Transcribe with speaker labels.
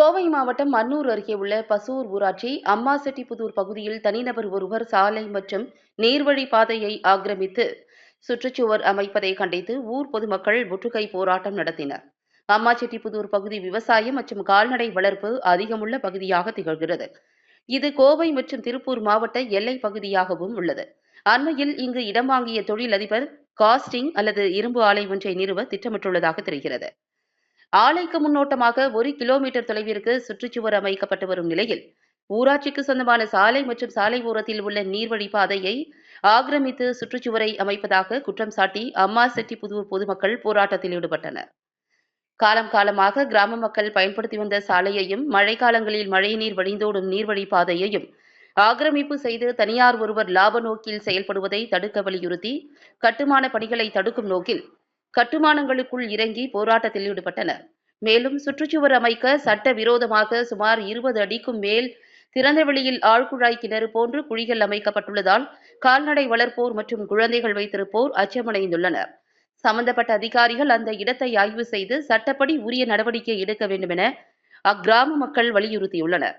Speaker 1: கோவை மாவட்டம் அன்னூர் அருகே உள்ள பசூர் ஊராட்சி அம்மாசெட்டிப்புதூர் பகுதியில் தனிநபர் ஒருவர் சாலை மற்றும் நீர்வழி பாதையை ஆக்கிரமித்து சுற்றுச்சுவர் அமைப்பதை கண்டித்து ஊர் பொதுமக்கள் முற்றுகை போராட்டம் நடத்தினர். அம்மாசெட்டிப்புதூர் பகுதி விவசாயம் மற்றும் கால்நடை வளர்ப்பு அதிகமுள்ள பகுதியாக திகழ்கிறது. இது கோவை மற்றும் திருப்பூர் மாவட்ட எல்லை பகுதியாகவும் உள்ளது. அண்மையில் இங்கு இடம் வாங்கிய தொழிலதிபர் காஸ்டிங் அல்லது இரும்பு ஆலை ஒன்றை நிறுவ திட்டமிட்டுள்ளதாக தெரிகிறது. ஆலைக்கு முன்னோட்டமாக ஒரு கிலோமீட்டர் தொலைவிற்கு சுற்றுச்சுவர் அமைக்கப்பட்டு வரும் நிலையில் ஊராட்சிக்கு சொந்தமான சாலை மற்றும் சாலை ஓரத்தில் உள்ள நீர்வழி பாதையை ஆக்கிரமித்து சுற்றுச்சுவரை அமைப்பதாக குற்றம் சாட்டி அம்மா செட்டிப்புதூர் பொதுமக்கள் போராட்டத்தில் ஈடுபட்டனர். காலம் காலமாக கிராம மக்கள் பயன்படுத்தி வந்த சாலையையும் மழைக்காலங்களில் மழைநீர் வழிந்தோடும் நீர்வழி பாதையையும் ஆக்கிரமிப்பு செய்து தனியார் ஒருவர் லாப நோக்கில் செயல்படுவதை தடுக்க வலியுறுத்தி கட்டுமான பணிகளை தடுக்கும் நோக்கில் கட்டுமானங்களுக்குள் இறங்கி போராட்டத்தில் ஈடுபட்டனர். மேலும் சுற்றுச்சுவர் அமைக்க சட்ட விரோதமாக சுமார் இருபது அடிக்கும் மேல் திறந்த வெளியில் ஆழ்குழாய் கிணறு போன்று குழிகள் அமைக்கப்பட்டுள்ளதால் கால்நடை வளர்ப்போர் மற்றும் குழந்தைகள் வைத்திருப்போர் அச்சமடைந்துள்ளனர். சம்பந்தப்பட்ட அதிகாரிகள் அந்த இடத்தை ஆய்வு செய்து சட்டப்படி உரிய நடவடிக்கை எடுக்க வேண்டும் என அக்கிராம மக்கள் வலியுறுத்தியுள்ளனர்.